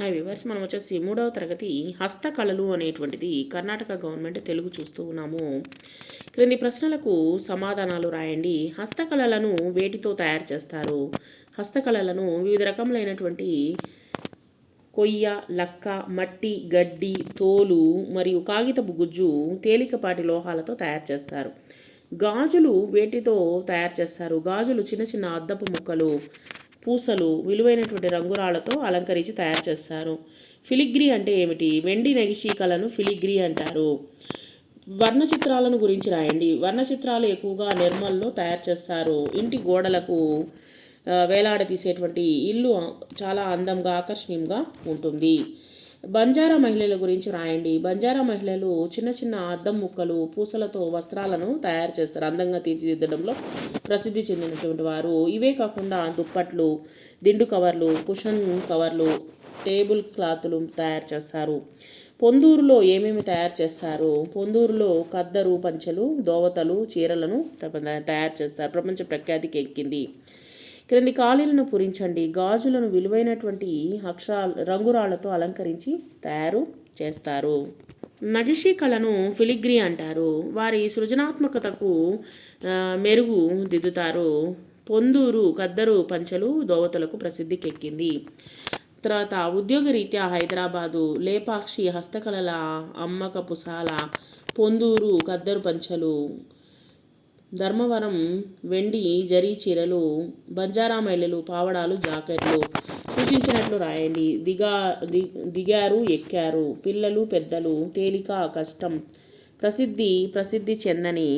Hi viewers మనం వచ్చేసి మూడవ తరగతి హస్తకళలు అనేటువంటిది కర్ణాటక గవర్నమెంట్ తెలుగు చూస్తూ ఉన్నాము. క్రింది ప్రశ్నలకు సమాధానాలు రాయండి. హస్తకళలను వేటితో తయారు చేస్తారు? హస్తకళలను వివిధ రకములైనటువంటి కొయ్య లక్క మట్టి గడ్డి తోలు మరియు కాగితపు గుజ్జు తేలికపాటి లోహాలతో తయారు చేస్తారు. గాజులు వేటితో తయారు చేస్తారు? గాజులు చిన్న చిన్న అద్దపు ముక్కలు పూసలు విలువైనటువంటి రంగురాళ్ళతో అలంకరించి తయారు చేస్తారు. ఫిలిగ్రీ అంటే ఏమిటి? వెండి నగిషీకలను ఫిలిగ్రి ఫిలిగ్రీ అంటారు. వర్ణ చిత్రాలను గురించి రాయండి. వర్ణ చిత్రాలు ఎక్కువగా నిర్మల్లో తయారు చేస్తారు. ఇంటి గోడలకు వేలాడ వేలాడదీసేటువంటి ఇల్లు చాలా అందంగా ఆకర్షణీయంగా ఉంటుంది. బంజారా మహిళల గురించి రాయండి. బంజారా మహిళలు చిన్న చిన్న అద్దం ముక్కలు పూసలతో వస్త్రాలను తయారు చేస్తారు. అందంగా తీర్చిదిద్దడంలో ప్రసిద్ధి చెందినటువంటి వారు. ఇవే కాకుండా దుప్పట్లు దిండు కవర్లు కుషన్ కవర్లు టేబుల్ క్లాతులు తయారు చేస్తారు. పొందూరులో ఏమేమి తయారు చేస్తారు? పొందూరులో కద్దరు పంచెలు దోవతలు చీరలను తయారు చేస్తారు. ప్రపంచ ప్రఖ్యాతికి ఎక్కింది. క్రింది ఖాళీలను పూరించండి. గాజులను విలువైనటువంటి అక్షరాలు రంగురాళ్ళతో అలంకరించి తయారు చేస్తారు. నగిషీ కళను ఫిలిగ్రీ అంటారు. వారి సృజనాత్మకతకు మెరుగు దిద్దుతారు. పొందూరు కద్దరు పంచలు దోవతలకు ప్రసిద్ధికెక్కింది. తర్వాత ఉద్యోగరీత్యా హైదరాబాదు లేపాక్షి హస్తకళల అమ్మకపుసాల పొందూరు కద్దరు పంచలు ధర్మవరం వెండి జరీ చీరలు బంజారా మహిళలు పావడాలు జాకెట్లు సూచించినట్లు రాయండి. దిగా ది దిగారు ఎక్కారు. పిల్లలు పెద్దలు తేలిక కష్టం. ప్రసిద్ధి ప్రసిద్ధి చెందని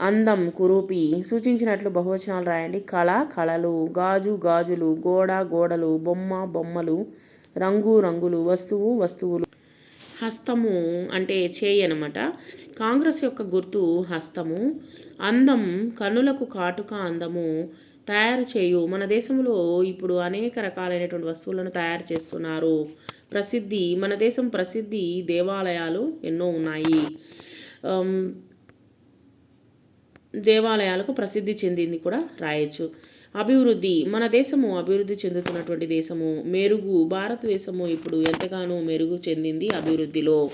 అందం కురూపి సూచించినట్లు బహువచనాలు రాయండి. కళ కళలు గాజు గాజులు గోడ గోడలు బొమ్మ బొమ్మలు రంగు రంగులు వస్తువు వస్తువులు. హస్తము అంటే చేయి అనమాట కాంగ్రెస్ యొక్క గుర్తు హస్తము. అందం కన్నులకు కాటుక అందము తయారు చేయు. మన దేశంలో ఇప్పుడు అనేక రకాలైనటువంటి వస్తువులను తయారు చేస్తున్నారు. ప్రసిద్ధి మన దేశం ప్రసిద్ధి దేవాలయాలు ఎన్నో ఉన్నాయి. దేవాలయాలకు ప్రసిద్ధి చెందింది కూడా రాయొచ్చు. అభివృద్ధి. మన దేశము అభివృద్ధి చెందుతున్నటువంటి దేశము. మెరుగు భారతదేశము ఇప్పుడు ఎంతగానో మెరుగు చెందింది అభివృద్ధిలో.